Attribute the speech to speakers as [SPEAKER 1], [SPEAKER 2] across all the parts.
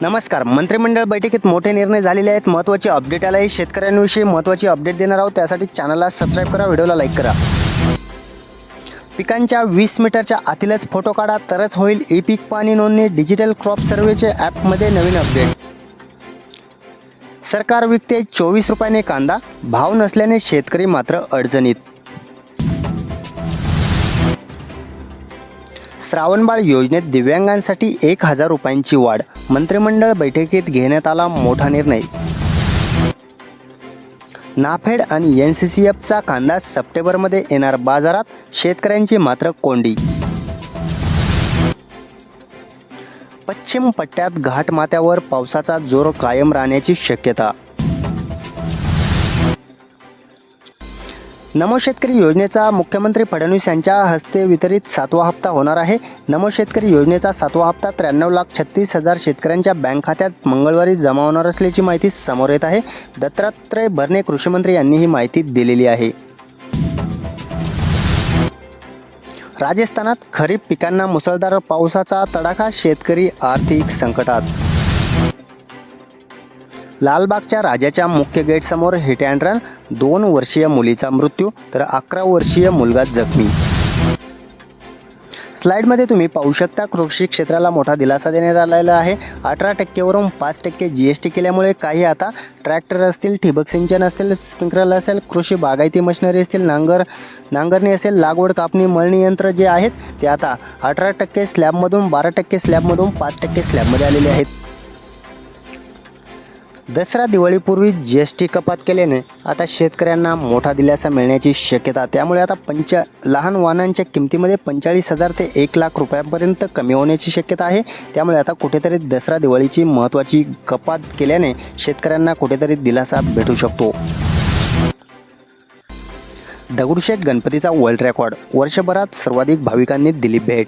[SPEAKER 1] नमस्कार. मंत्रिमंडळ बैठकीत मोठे निर्णय झालेले आहेत. महत्त्वाचे अपडेट आले आहे शेतकऱ्यांविषयी महत्त्वाची अपडेट देणार आहोत. त्यासाठी चॅनलला सबस्क्राईब करा. व्हिडिओला लाईक करा. पिकांच्या वीस मीटरच्या आतीलच फोटो काढा. तरच होईल ई पीक पाणी नोंदणी. डिजिटल क्रॉप सर्वेचे ॲपमध्ये नवीन अपडेट सरकार विकते चोवीस रुपयाने कांदा. भाव नसल्याने शेतकरी मात्र अडचणीत. श्रावणबाळ योजनेत दिव्यांगांसाठी एक हजार रुपयांची वाढ मंत्रिमंडळ बैठकीत घेण्यात आला मोठा निर्णय. नाफेड आणि एन सी सी एफचा कांदा सप्टेंबरमध्ये येणार बाजारात शेतकऱ्यांची मात्र कोंडी. पश्चिम पट्ट्यात घाटमाथ्यावर पावसाचा जोर कायम राहण्याची शक्यता. नमो शेतकरी योजनेचा मुख्यमंत्री फडणवीस यांच्या हस्ते वितरित सातवा हप्ता होणार आहे. नमो शेतकरी योजनेचा सातवा हप्ता त्र्याण्णव लाख छत्तीस हजार शेतकऱ्यांच्या बँक खात्यात मंगळवारी जमा होणार असल्याची माहिती समोर येत आहे. दत्तात्रय भरणे कृषीमंत्री यांनी ही माहिती दिलेली आहे. राजस्थानात खरीप पिकांना मुसळधार पावसाचा तडाखा शेतकरी आर्थिक संकटात लालबागच्या राजाच्या मुख्य गेटसमोर हिट अँड रन दोन वर्षीय मुलीचा मृत्यू तर अकरा वर्षीय मुलगा जखमी. स्लाईडमध्ये तुम्ही पाहू शकता कृषी क्षेत्राला मोठा दिलासा देण्यात आलेला आहे. अठरा टक्केवरून पाच टक्के जी एस टी केल्यामुळे काही आता ट्रॅक्टर असतील ठिबक सिंचन असतील स्प्रिंकलर असेल कृषी बागायती मशिनरी असतील नांगर नांगरणी असेल लागवड कापणी मळणी यंत्र जे आहेत ते आता अठरा टक्के स्लॅबमधून बारा टक्के स्लॅबमधून पाच टक्के स्लॅबमध्ये आलेले आहेत. दसरा दिवाळीपूर्वी जी एस टी कपात केल्याने आता शेतकऱ्यांना मोठा दिलासा मिळण्याची शक्यता त्यामुळे आता पंच लहान वाहनांच्या किमतीमध्ये पंचेचाळीस हजार ते एक लाख रुपयांपर्यंत कमी होण्याची शक्यता आहे. त्यामुळे आता कुठेतरी दसरा दिवाळीची महत्त्वाची कपात केल्याने शेतकऱ्यांना कुठेतरी दिलासा भेटू शकतो. दगडूशेठ गणपतीचा वर्ल्ड रेकॉर्ड वर्षभरात सर्वाधिक भाविकांनी दिली भेट.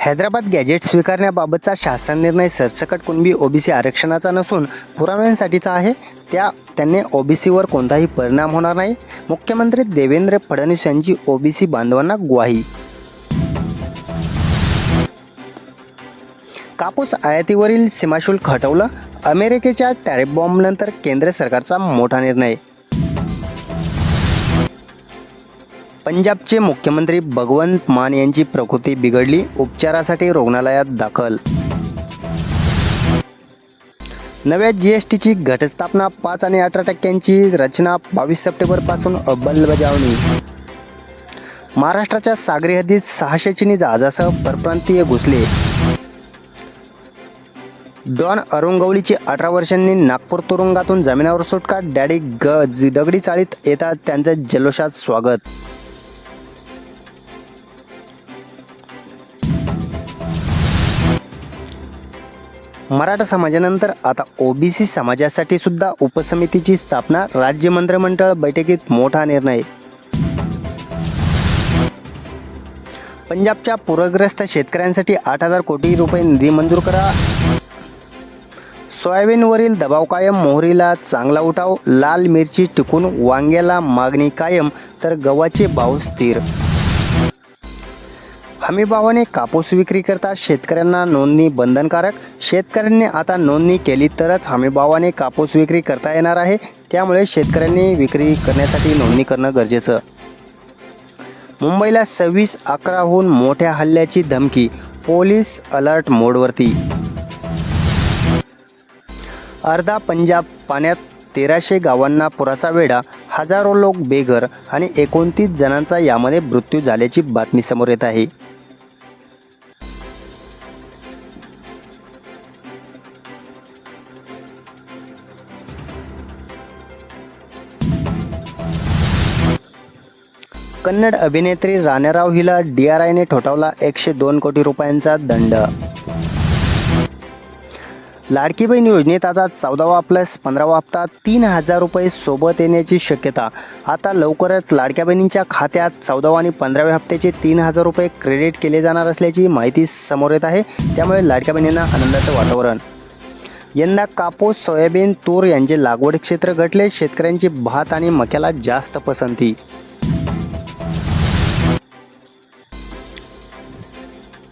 [SPEAKER 1] हैदराबाद गॅजेट स्वीकारण्याबाबतचा शासन निर्णय सरसकट कुणबी ओबीसी आरक्षणाचा नसून पुराव्यांसाठीचा आहे त्या त्यांनी ओबीसीवर कोणताही परिणाम होणार नाही. मुख्यमंत्री देवेंद्र फडणवीस यांची ओबीसी बांधवांना ग्वाही. कापूस आयातीवरील सीमाशुल्क हटवलं अमेरिकेच्या टॅरिफ बॉम्बनंतर केंद्र सरकारचा मोठा निर्णय. पंजाबचे मुख्यमंत्री भगवंत मान यांची प्रकृती बिघडली उपचारासाठी रुग्णालयात दाखल. नव्या जी एस टीची घटस्थापना पाच आणि अठरा टक्क्यांची रचना बावीस सप्टेंबरपासून अंमलबजावणी. महाराष्ट्राच्या सागरी हद्दीत सहाशे चिनी जहाजासह परप्रांतीय घुसले. डॉन अरुंगवलीची अठरा वर्षांनी नागपूर तुरुंगातून जमिनावर सुटका डॅडी ग दगडी चाळीत येतात त्यांचं जल्लोषात स्वागत. मराठा समाजानंतर आता ओबीसी समाजासाठी सुद्धा उपसमितीची स्थापना राज्य मंत्रिमंडळ बैठकीत मोठा निर्णय. पंजाबच्या पूरग्रस्त शेतकऱ्यांसाठी आठ हजार कोटी रुपये निधी मंजूर करा. सोयाबीनवरील दबाव कायम मोहरीला चांगला उठाव लाल मिरची टिकून वांग्याला मागणी कायम तर गव्हाचे भाव स्थिर हमीभावाने कापूस विक्री करता शेतकऱ्यांना नोंदणी बंधनकारक. शेतकऱ्यांनी आता नोंदणी केली तरच हमीभावाने कापूस विक्री करता येणार आहे. त्यामुळे शेतकऱ्यांनी विक्री करण्यासाठी नोंदणी करणं गरजेचं. मुंबईला सव्वीस अकराहून मोठ्या हल्ल्याची धमकी पोलीस अलर्ट मोडवरती. अर्धा पंजाब पाण्यात तेराशे गावांना पुराचा वेढा हजारो लोक बेघर आणि एकोणतीस जणांचा यामध्ये मृत्यू झाल्याची बातमी समोर येत आहे. कन्नड अभिनेत्री राणेराव हिला डी आर आयने ठोठावला एकशे दोन कोटी रुपयांचा दंड. लाडकी बहीण योजनेत आता चौदावा प्लस पंधरावा हप्ता तीन हजार रुपये सोबत येण्याची शक्यता. आता लवकरच लाडक्या बहिणींच्या खात्यात चौदावा आणि पंधराव्या हप्त्याचे तीन हजार रुपये क्रेडिट केले जाणार असल्याची माहिती समोर येत आहे. त्यामुळे लाडक्या बहिणींना आनंदाचं वातावरण. यंदा कापूस सोयाबीन तूर यांचे लागवड क्षेत्र घटले. शेतकऱ्यांची भात आणि मक्याला जास्त पसंती.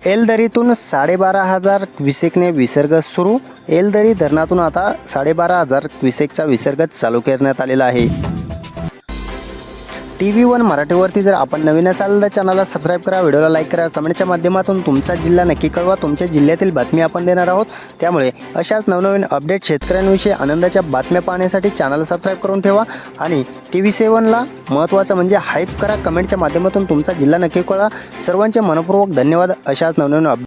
[SPEAKER 1] एलदरीतून साडेबारा हजार क्विसेकने विसर्ग सुरू. एलदरी धरणातून आता साडेबारा हजार क्विसेकचा विसर्ग चालू करण्यात आलेला आहे. टी व्ही वन मराठीवरती जर आपण नवीन असाल तर चॅनलला सबस्क्राईब करा व्हिडिओला लाईक करा कमेंटच्या माध्यमातून तुमचा जिल्हा नक्की कळवा तुमच्या जिल्ह्यातील बातमी आपण देणार आहोत. त्यामुळे अशाच नवनवीन अपडेट शेतकऱ्यांविषयी आनंदाच्या बातम्या पाहण्यासाठी चॅनल सबस्क्राईब करून ठेवा आणि टी व्ही सेवनला महत्त्वाचं म्हणजे हाईप करा कमेंटच्या माध्यमातून तुमचा जिल्हा नक्की कळवा. सर्वांचे मनपूर्वक धन्यवाद. अशाच नवनवीन अपडेट